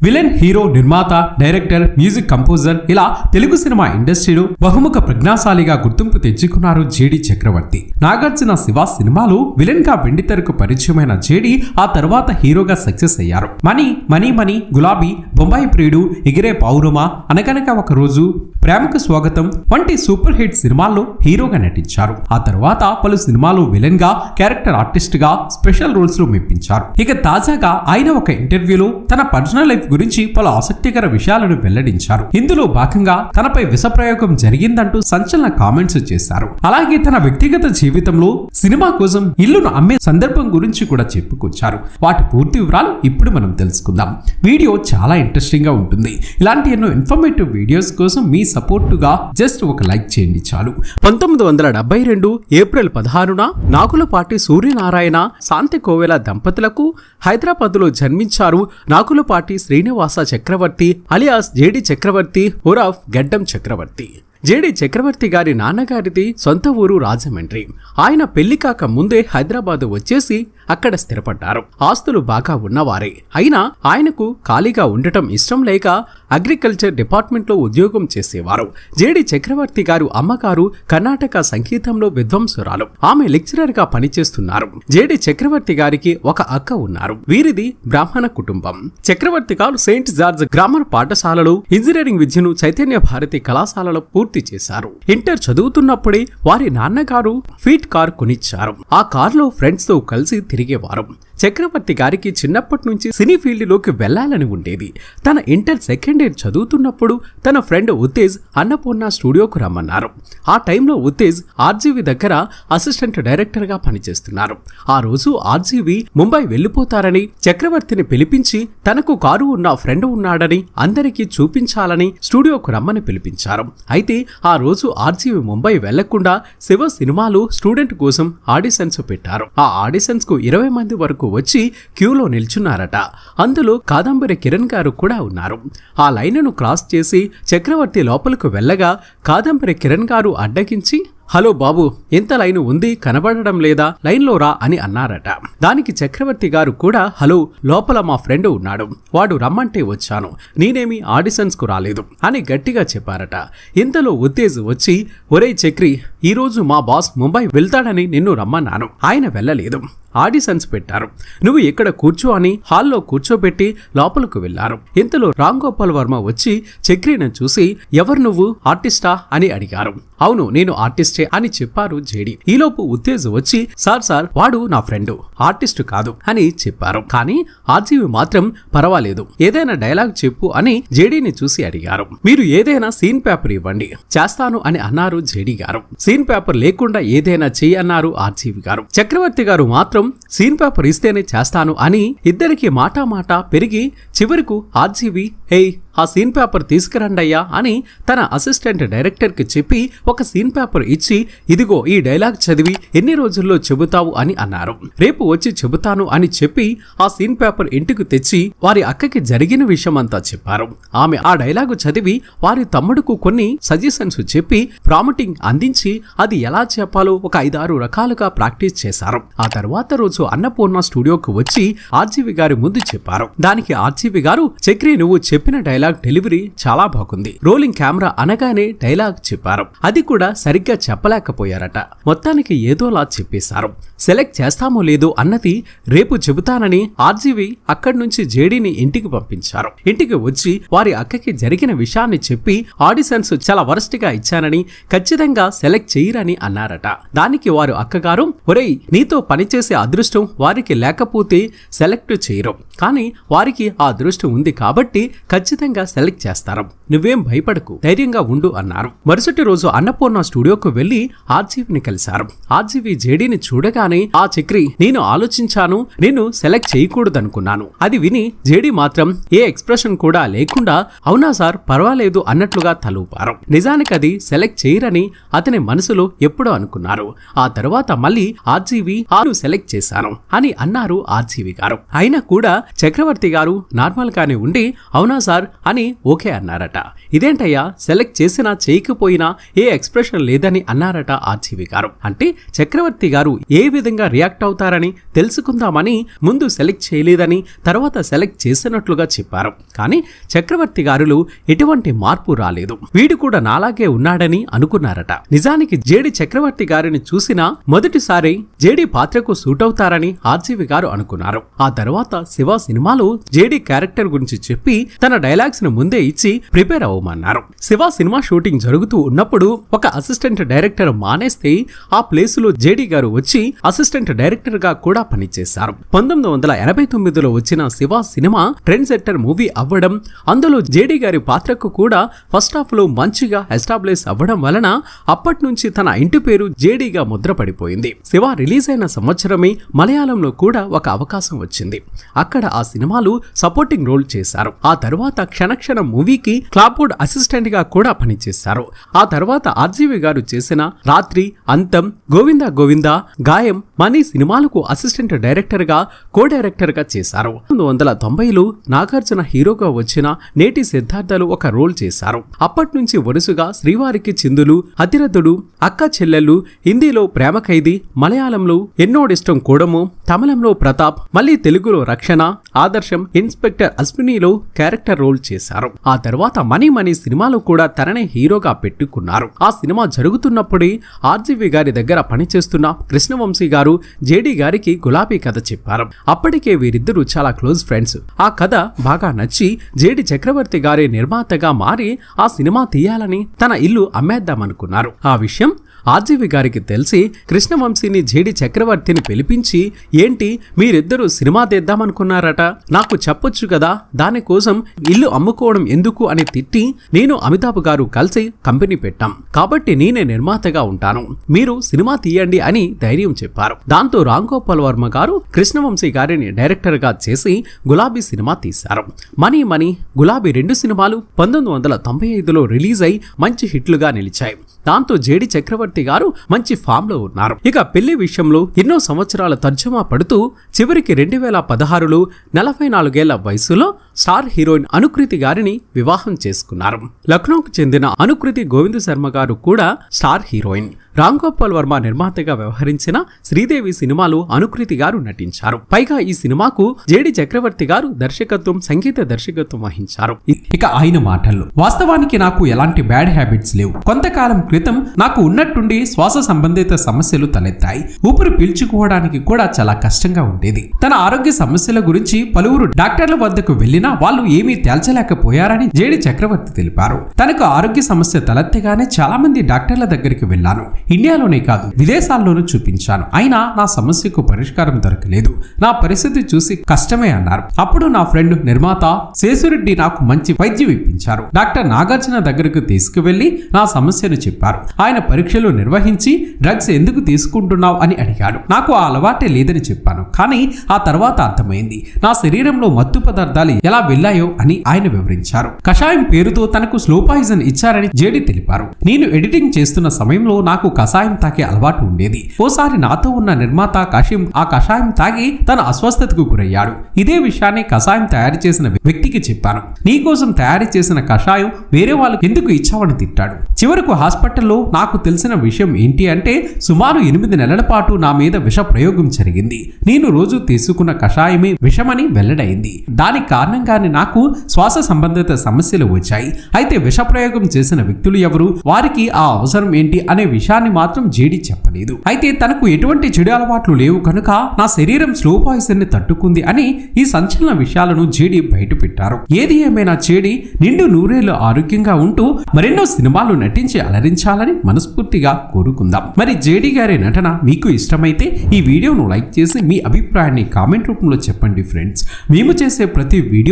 Villain hero నిర్మాత director music composer ఇలా Telugu cinema ఇండస్ట్రీలో బహుముఖ ప్రజ్ఞాశాలిగా గుర్తింపు తెచ్చుకున్నారు జేడి చక్రవర్తి. నాగార్జున శివ సినిమాలు విలన్గా వెండితెరకు పరిచయమైన జేడి ఆ తర్వాత హీరోగా సక్సెస్ అయ్యారు. మనీ మనీ మనీ గులాబీ బొంబాయి ప్రియుడు ఎగిరే పౌరుమ అనగనక ఒక రోజు ప్రేమకు స్వాగతం వంటి సూపర్ హిట్ సినిమాల్లో హీరోగా నటించారు. ఆ తర్వాత పలు సినిమాలు విలన్గా క్యారెక్టర్ ఆర్టిస్ట్గా స్పెషల్ రోల్స్లో మెప్పించారు. ఇక తాజాగా ఆయన ఒక ఇంటర్వ్యూలో తన పర్సనల్ లైఫ్ గురించి పలు ఆసక్తికర విషయాలను వెల్లడించారు. ఇందులో భాగంగా తనపై విషప్రయోగం జరిగిందంటూ సంచలన కామెంట్స్ చేశారు. అలాగే తన వ్యక్తిగత జీవితంలో సినిమా కోసం ఇల్లును అమ్మే సందర్భం గురించి కూడా చెప్పుకొచ్చారు. వాటి పూర్తి వివరాలు ఇప్పుడు మనం తెలుసుకుందాం. వీడియో చాలా ఇంట్రెస్టింగ్గా ఉంటుంది. ఇలాంటి ఎన్నో ఇన్ఫర్మేటివ్ వీడియోస్ కోసం మీ సపోర్టుగా జస్ట్ ఒక లైక్ చేయండి చాలు. పంతొమ్మిది వందల డెబ్బై రెండు ఏప్రిల్ పదహారున నాకులపాటి సూర్యనారాయణ శాంతి కోవెల దంపతులకు హైదరాబాద్లో జన్మించారు నాగులపాటి శ్రీనివాస చక్రవర్తి అలియాస్ జేడి చక్రవర్తి హురాఫ్ గడ్డం చక్రవర్తి. జేడి చక్రవర్తి గారి నాన్నగారిది సొంత ఊరు రాజమండ్రి. ఆయన పెళ్ళి కాక ముందే హైదరాబాద్ వచ్చేసి అక్కడ స్థిరపడ్డారు. ఆస్తులు బాగా ఉన్నవారే. అయినా ఆయనకు ఖాళీగా ఉండటం ఇష్టం లేక అగ్రికల్చర్ డిపార్ట్మెంట్లో ఉద్యోగం చేసేవారు. జేడి చక్రవర్తి గారు అమ్మగారు కర్ణాటక సంగీతంలో విద్వాంసురాలు ఆమె లెక్చరర్గా పనిచేస్తున్నారు. జేడి చక్రవర్తి గారికి ఒక అక్క ఉన్నారు. వీరిది బ్రాహ్మణ కుటుంబం. Chakravarthi garu Saint George grammar పాఠశాలలో ఇంజనీరింగ్ విద్యను చైతన్య భారతి కళాశాలలో పూర్తి చేశారు. ఇంటర్ చదువుతున్నప్పుడే వారి నాన్నగారు ఫీట్ కార్ కొనిచ్చారు. ఆ కార్లో ఫ్రెండ్స్తో కలిసి తిరిగేవారు. చక్రవర్తి గారికి చిన్నప్పటి నుంచి సినీ ఫీల్డ్లోకి వెళ్ళాలని ఉండేది. తన ఇంటర్ సెకండ్ ఇయర్ చదువుతున్నప్పుడు తన ఫ్రెండ్ ఉత్తేజ్ అన్నపూర్ణ స్టూడియోకు రమ్మన్నారు. ఆ టైంలో ఉత్తేజ్ ఆర్జీవి దగ్గర అసిస్టెంట్ డైరెక్టర్గా పనిచేస్తున్నారు. ఆ రోజు ఆర్జీవి ముంబై వెళ్ళిపోతారని చక్రవర్తిని పిలిపించి తనకు కారు ఉన్న ఫ్రెండ్ ఉన్నాడని అందరికీ చూపించాలని స్టూడియోకు రమ్మని పిలిపించారు. అయితే ఆ రోజు ఆర్జీవి ముంబై వెళ్ళకుండా శివ సినిమాలు స్టూడెంట్ కోసం ఆడిషన్స్ పెట్టారు. ఆ ఆడిషన్స్కు ఇరవై మంది వరకు వచ్చి క్యూలో నిల్చున్నారట. అందులో కాదంబరి కిరణ్ గారు కూడా ఉన్నారు. ఆ లైన్ను క్రాస్ చేసి చక్రవర్తి లోపలకు వెళ్ళగా కాదంబరి కిరణ్ గారు అడ్డగించి హలో బాబు ఎంత లైను ఉంది? కనబడడం లేదా? లైన్లో రా అని అన్నారట. దానికి చక్రవర్తి గారు కూడా హలో లోపల మా ఫ్రెండ్ ఉన్నాడు. వాడు రమ్మంటే వచ్చాను. నేనేమి ఆడిషన్స్కు రాలేదు అని గట్టిగా చెప్పారట. ఇంతలో ఉత్తేజ్ వచ్చి ఒరేయ్ చక్రి ఈరోజు మా బాస్ ముంబై వెళ్తాడని నిన్ను రమ్మన్నాను. ఆయన వెళ్ళలేదు. ఆడిషన్స్ పెట్టారు. నువ్వు ఇక్కడ కూర్చో అని హాల్లో కూర్చోబెట్టి లోపలకు వెళ్ళారు ఇంతలో రామ్ గోపాల్ వర్మ వచ్చి చక్రీని చూసి ఎవరు నువ్వు? ఆర్టిస్టా? అని అడిగారు. అవును నేను ఆర్టిస్టే అని చెప్పారు జేడి. ఈలోపు ఉత్తేజ్ వచ్చి సార్ సార్ వాడు నా ఫ్రెండ్. ఆర్టిస్ట్ కాదు అని చెప్పారు. కానీ ఆర్జీవి మాత్రం పర్వాలేదు. ఏదైనా డైలాగ్ చెప్పు అని జేడీని చూసి అడిగారు. మీరు ఏదైనా సీన్ పేపర్ ఇవ్వండి. చేస్తాను అని అన్నారు జేడీ గారు. సీన్ పేపర్ లేకుండా ఏదైనా చెయ్యి అన్నారు ఆర్జీవి గారు. చక్రవర్తి గారు మాత్రం సీన్ పేపర్ ఇస్తేనే చేస్తాను అని ఇద్దరికి మాటా మాట పెరిగి చివరకు ఆర్జీవి హే ఆ సీన్ పేపర్ తీసుకురండయ్యా అని తన అసిస్టెంట్ డైరెక్టర్కి చెప్పి ఒక సీన్ పేపర్ ఇచ్చి ఇదిగో ఈ డైలాగ్ చదివి ఎన్ని రోజుల్లో చెబుతావు అని అన్నారు. రేపు వచ్చి చెబుతాను అని చెప్పి ఆ సీన్ పేపర్ ఇంటికి తెచ్చి వారి అక్కకి జరిగిన విషయమంతా చెప్పారు. ఆమె ఆ డైలాగు చదివి వారి తమ్ముడుకు కొన్ని సజెషన్స్ చెప్పి ప్రామిటింగ్ అందించి అది ఎలా చెప్పాలో ఒక ఐదారు రకాలుగా ప్రాక్టీస్ చేశారు. ఆ తర్వాత రోజు అన్నపూర్ణ స్టూడియోకు వచ్చి ఆర్జీవి గారి ముందు చెప్పారు. దానికి ఆర్జీవి గారు చక్రి నువ్వు చెప్పిన డైలాగ్ డెలివరీ చాలా బాగుంది. రోలింగ్ కెమెరా అనగానే డైలాగ్ చెప్పారు. అది కూడా సరిగ్గా చెప్పలేకపోయారట. మొత్తానికి ఏదోలా చెప్పేశారు. సెలెక్ట్ చేస్తామో లేదో అన్నది రేపు చెబుతానని ఆర్జీవి అక్కడి నుంచి జేడీని ఇంటికి పంపించారు. ఇంటికి వచ్చి వారి అక్కకి జరిగిన విషయాన్ని చెప్పి ఆడిషన్స్ చాలా వరస్ట్గా ఇచ్చానని ఖచ్చితంగా సెలెక్ట్ చేయరని అన్నారట. దానికి వారు అక్కగారు ఒరేయ్ నీతో పనిచేసే అదృష్టం వారికి లేకపోతే సెలెక్ట్ చేయరు. కానీ వారికి ఆ అదృష్టం ఉంది కాబట్టి ఖచ్చితంగా సెలెక్ట్ చేస్తారు. నువ్వేం భయపడకు ధైర్యంగా ఉండు అన్నారు. మరుసటి రోజు అన్నపూర్ణ స్టూడియోకు వెళ్ళి ఆర్జీవిని కలిశారు. ఆర్జీవి జేడీని చూడగానే ఆ చక్రి నేను ఆలోచించాను నేను సెలెక్ట్ చేయకూడదనుకున్నాను. అది విని జేడీ మాత్రం ఏ ఎక్స్ప్రెషన్ కూడా లేకుండా అవునా సార్ పర్వాలేదు అన్నట్లుగా తలూపారు. నిజానికి అది సెలెక్ట్ చేయరని అతని మనసులో ఎప్పుడో అనుకున్నారు. ఆ తర్వాత మళ్ళీ ఆర్జీవి ఆరు సెలెక్ట్ చేశాను అని అన్నారు ఆర్జీవి గారు. అయినా కూడా చక్రవర్తి గారు నార్మల్ గానే ఉండి అవునా సార్? అని ఓకే అన్నారట. ఇదేంటయ్యా? సెలెక్ట్ చేసినా చేయకపోయినా ఏ ఎక్స్ప్రెషన్ లేదని అన్నారట ఆర్జీవి గారు. అంటే చక్రవర్తి గారు ఏ విధంగా రియాక్ట్ అవుతారని తెలుసుకుందామని ముందు సెలెక్ట్ చేయలేదని తర్వాత సెలెక్ట్ చేసినట్లుగా చెప్పారు. కానీ చక్రవర్తి గారులు ఎటువంటి మార్పు రాలేదు. వీడు కూడా నాలాగే ఉన్నాడని అనుకున్నారట. నిజానికి జేడి చక్రవర్తి గారిని చూసినా మొదటిసారి జేడి పాత్రకు సూట్ అవుతారని ఆర్జీవి గారు అనుకున్నారు. ఆ తర్వాత శివ సినిమాలో జేడి క్యారెక్టర్ గురించి చెప్పి తన డైలాగ్స్ను ముందే ఇచ్చి ప్రిపేర్ అవ్వమన్నారు. శివ సినిమా షూటింగ్ జరుగుతూ ఉన్నప్పుడు ఒక అసిస్టెంట్ డైరెక్టర్ మానేస్తే ఆ ప్లేస్లో జేడీ గారు వచ్చి అసిస్టెంట్ డైరెక్టర్గా కూడా పనిచేశారు. పంతొమ్మిది వందల ఎనభై తొమ్మిదిలో వచ్చిన Siva cinema trend setter movie అవ్వడం అందులో జేడీ గారి పాత్రకు కూడా ఫస్ట్ హాఫ్లో మంచిగా ఎస్టాబ్లిష్ అవ్వడం వలన అప్పటి నుంచి తన ఇంటి పేరు జేడీగా ముద్రపడిపోయింది. శివ రిలీజ్ అయిన సంవత్సరమే మలయాళంలో కూడా ఒక అవకాశం వచ్చింది. అక్కడ ఆ సినిమాలు సపోర్టింగ్ రోల్ చేశారు. ఆ తర్వాత క్షణక్షణం మూవీకి క్లాప్వుడ్ అసిస్టెంట్గా కూడా పనిచేశారు. ఆ తర్వాత ఆర్జీవి గారు చేసిన రాత్రి అంతం గోవింద గోవింద గాయం మనీ సినిమాలకు అసిస్టెంట్ డైరెక్టర్గా కో డైరెక్టర్గా చేశారు. పంతొమ్మిది వందల తొంభైలో నాగార్జున హీరోగా వచ్చిన నేటి సిద్ధార్థలు ఒక రోల్ చేశారు. అప్పటి నుంచి వరుసగా శ్రీవారికి చిందులు అతిరథుడు అక్క చెల్లెళ్ళు హిందీలో ప్రేమ ఖైదీ మలయాళంలో ఎన్నోడిష్టం కూడము తమిళంలో ప్రతాప్ మళ్ళీ తెలుగులో రక్షణ ఆదర్శం ఇన్స్పెక్టర్ అశ్వినిలో క్యారెక్టర్ రోల్ చేశారు. ఆ తర్వాత మనీ మనీ సినిమాలో కూడా తననే హీరోగా పెట్టుకున్నారు. ఆ సినిమా జరుగుతున్నప్పుడే ఆర్జీవి గారి దగ్గర పనిచేస్తున్న కృష్ణవంశీ గారు జేడి గారికి గులాబీ కథ చెప్పారు. అప్పటికే వీరిద్దరూ చాలా క్లోజ్ ఫ్రెండ్స్. ఆ కథ బాగా నచ్చి జేడి చక్రవర్తి గారి నిర్మాతగా మారి ఆ సినిమా తీయాలని తన ఇల్లు అమ్మేద్దామనుకున్నారు. ఆ విషయం ఆర్జీవి గారికి తెలిసి కృష్ణవంశీని జేడి చక్రవర్తిని పిలిపించి ఏంటి మీరిద్దరూ సినిమా తీద్దామనుకున్నారట? నాకు చెప్పొచ్చు కదా దానికోసం ఇల్లు అమ్ముకోవడం ఎందుకు? అని తిట్టి నేను అమితాబ్ గారు కలిసి కంపెనీ పెట్టాం. కాబట్టి నేనే నిర్మాతగా ఉంటాను. మీరు సినిమా తీయండి అని ధైర్యం చెప్పారు. దాంతో రామ్ గోపాల్ వర్మ గారు కృష్ణవంశీ గారిని డైరెక్టర్గా చేసి గులాబీ సినిమా తీశారు. మనీ మనీ గులాబీ రెండు సినిమాలు పంతొమ్మిది వందల తొంభై ఐదులో రిలీజ్ అయి మంచి హిట్లుగా నిలిచాయి. దాంతో జేడి చక్రవర్తి గారు మంచి ఫామ్లో ఉన్నారు. ఇక పెళ్ళి విషయంలో ఎన్నో సంవత్సరాల తర్జుమా పడుతూ చివరికి రెండు వేల పదహారులో నలభై నాలుగేళ్ళ వయసులో స్టార్ హీరోయిన్ అనుకృతి గారిని వివాహం చేసుకున్నారు. లక్నోకు చెందిన అనుకృతి గోవింద శర్మ గారు కూడా స్టార్ హీరోయిన్. రామ్ గోపాల్ వర్మ నిర్మాతగా వ్యవహరించిన శ్రీదేవి సినిమాలు అనుకృతి గారు నటించారు. పైగా ఈ సినిమాకు జేడి చక్రవర్తి గారు దర్శకత్వం సంగీత దర్శకత్వం వహించారు. ఇక ఆయన మాటల్లో వాస్తవానికి నాకు ఎలాంటి బ్యాడ్ హ్యాబిట్స్ లేవు. కొంతకాలం క్రితం నాకు ఉన్నట్టుండి శ్వాస సంబంధిత సమస్యలు తలెత్తాయి. ఊపిరి పీల్చుకోవడానికి కూడా చాలా కష్టంగా ఉండేది. తన ఆరోగ్య సమస్యల గురించి పలువురు డాక్టర్ల వద్దకు అయినా వాళ్ళు ఏమీ తేల్చలేకపోయారని జేడి చక్రవర్తి తెలిపారు. తనకు ఆరోగ్య సమస్య తలెత్తగానే చాలా మంది డాక్టర్ల దగ్గరికి వెళ్ళాను. ఇండియాలోనే కాదు విదేశాల్లోనూ చూపించాను. అయినా నా సమస్యకు పరిష్కారం దొరకలేదు. నా పరిస్థితి చూసి కష్టమే అన్నారు. అప్పుడు నా ఫ్రెండ్ నిర్మాత శేషురెడ్డి నాకు మంచి వైద్యం ఇప్పించారు. డాక్టర్ నాగార్జున దగ్గరకు తీసుకువెళ్ళి నా సమస్యను చెప్పారు. ఆయన పరీక్షలు నిర్వహించి డ్రగ్స్ ఎందుకు తీసుకుంటున్నావు? అని అడిగాడు. నాకు ఆ అలవాటే లేదని చెప్పాను. కానీ ఆ తర్వాత అర్థమైంది. నా శరీరంలో మత్తు పదార్థాలు ఎలా వెళ్ళాయో అని ఆయన వివరించారు. కషాయం పేరుతో తనకు స్లో పాయిజన్ ఇచ్చారని జేడి తెలిపారు. నేను ఎడిటింగ్ చేస్తున్న సమయంలో నాకు కషాయం తాగే అలవాటు ఉండేది. ఓసారి నాతో ఉన్న నిర్మాత కషిం ఆ కషాయం తాగి తన అస్వస్థతకు గురయ్యాడు. ఇదే విషయాన్ని కషాయం తయారు చేసిన వ్యక్తికి చెప్పాను. నీకోసం తయారు చేసిన కషాయం వేరే వాళ్ళకి ఎందుకు ఇచ్చావని తిట్టాడు. చివరకు హాస్పిటల్లో నాకు తెలిసిన విషయం ఏంటి అంటే సుమారు ఎనిమిది నెలల పాటు నా మీద విష ప్రయోగం జరిగింది. నేను రోజు తీసుకున్న కషాయమే విషమని వెల్లడైంది. దాని కారణంగానే నాకు శ్వాస సంబంధిత సమస్యలు వచ్చాయి. అయితే విషప్రయోగం చేసిన వ్యక్తులు ఎవరు? వారికి ఆ అవసరం ఏంటి అనే విషయాన్ని మాత్రం జేడి చెప్పలేదు. అయితే తనకు ఎటువంటి చెడు అలవాట్లు లేవు కనుక నా శరీరం స్లో పాయిజన్ని తట్టుకుంది అని ఈ సంచలన విషయాలను జేడి బయట పెట్టారు ఏది ఏమైనా చేడి నిండు నూరేళ్ళు ఆరోగ్యంగా ఉంటూ మరెన్నో సినిమాలు నటించి అలరించాలని మనస్ఫూర్తిగా కోరుకుందాం. మరి జేడి గారి నటన మీకు ఇష్టమైతే ఈ వీడియోను లైక్ చేసి మీ అభిప్రాయాన్ని కామెంట్ రూపంలో చెప్పండి ఫ్రెండ్స్. మేము చేసే ప్రతి వీడియో